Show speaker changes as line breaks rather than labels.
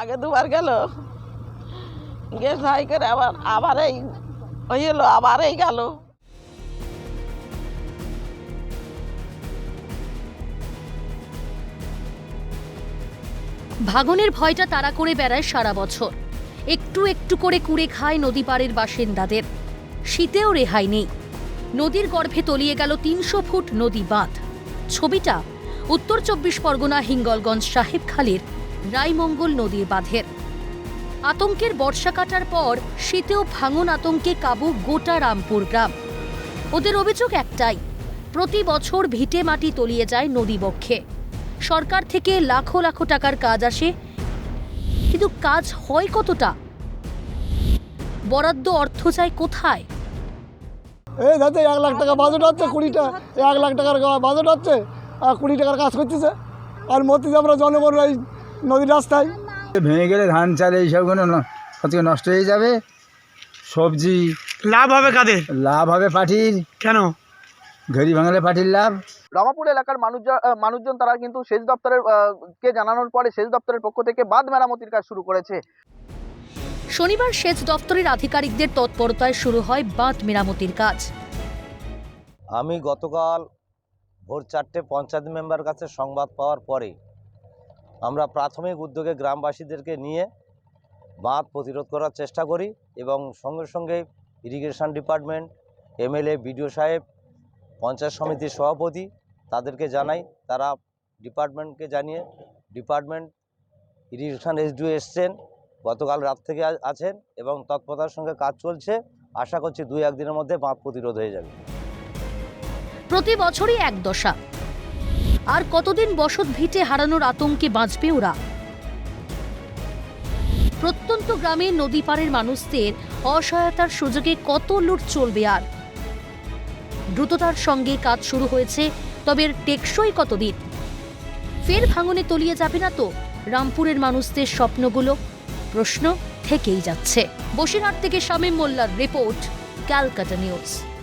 আগে দুবার গেল। গ্যাস হাই করে আবার আবার এই, ওই এলো আবার এই গেল।
ভাগনের ভয়টা তাড়া করে বেড়ায় সারা বছর। একটু একটু করে কুড়ে খায় নদী পাড়ের বাসিন্দাদের। শীতেও রেহাই নেই। নদীর গর্ভে তলিয়ে গেল তিনশো ফুট নদী বাঁধ। ছবিটা উত্তর চব্বিশ পরগনা হিঙ্গলগঞ্জ সাহেবখালীর রায়মঙ্গল নদীর বাঁধের। আতঙ্কের বর্ষা কাটার পর শীতেও ভাঙন আতঙ্কে কাবু গোটা রামপুর গ্রাম। ওদের অভিযোগ একটাই, প্রতি বছর ভিটে মাটি তলিয়ে যায় নদীবক্ষে সরকার থেকে লাখো লাখো টাকার কাজ আসে। কিন্তু কাজ হয় কতটা? বরাদ্দ অর্থ যায় কোথায়?
এই দাদা, এক লাখ টাকা বাজেট হচ্ছে কুড়িটা। এক লাখ টাকার বাজেট হচ্ছে, আর কুড়ি টাকার কাজ করতেছে। আর মধ্যে আমরা জনগণ নদীর রাস্তায়।
ভেঙে গেলে ধান চাল এইসবগুলো ন- হচ্ছে নষ্ট হয়ে যাবে। সবজি
লাভ হবে কাদের?
লাভ হবে পাটির
কেন?
ঘড়ি ভাঙলে পাটির লাভ।
রামাপুর এলাকার মানুষজন মানুষজন তারা কিন্তু সেচ দপ্তরের কে জানানোর পরে সেচ দপ্তরের পক্ষ থেকে বাঁধ মেরামতির কাজ শুরু করেছে।
শনিবার সেচ দপ্তরের আধিকারিকদের তৎপরতায় শুরু হয় বাঁধ মেরামতির কাজ।
আমি গতকাল ভোর চারটে পঞ্চায়েত মেম্বার কাছে সংবাদ পাওয়ার পরে আমরা প্রাথমিক উদ্যোগে গ্রামবাসীদেরকে নিয়ে বাঁধ প্রতিরোধ করার চেষ্টা করি এবং সঙ্গে সঙ্গে ইরিগেশন ডিপার্টমেন্ট, এমএলএ, বিডিও সাহেব, পঞ্চায়েত সমিতির সভাপতি তাদেরকে জানাই। তারা ডিপার্টমেন্টকে জানিয়ে ডিপার্টমেন্ট ইরিগেশন এসডিও এসছেন, গতকাল রাত থেকে আছেন এবং তৎপরতার সঙ্গে কাজ চলছে। আশা করছি দুই একদিনের মধ্যে বাঁধ প্রতিরোধ হয়ে যাবে।
প্রতি বছরই এক দশা। আর কতদিন বসত ভিটে হারানোর আতঙ্কে বাঁচবে ওরা? প্রত্যন্ত গ্রামে নদী পাড়ের মানুষদের অসহায়তার সুযোগে কত লুট চলবে আর? দ্রুততার সঙ্গে কাজ শুরু হয়েছে, তবে টেকসই কতদিন? ফের ভাঙনে তলিয়ে যাবে না তো রামপুরের মানুষদের স্বপ্নগুলো? প্রশ্ন থেকেই যাচ্ছে। বসিরহাট থেকে শামীম মোল্লার রিপোর্ট, ক্যালকাটা নিউজ।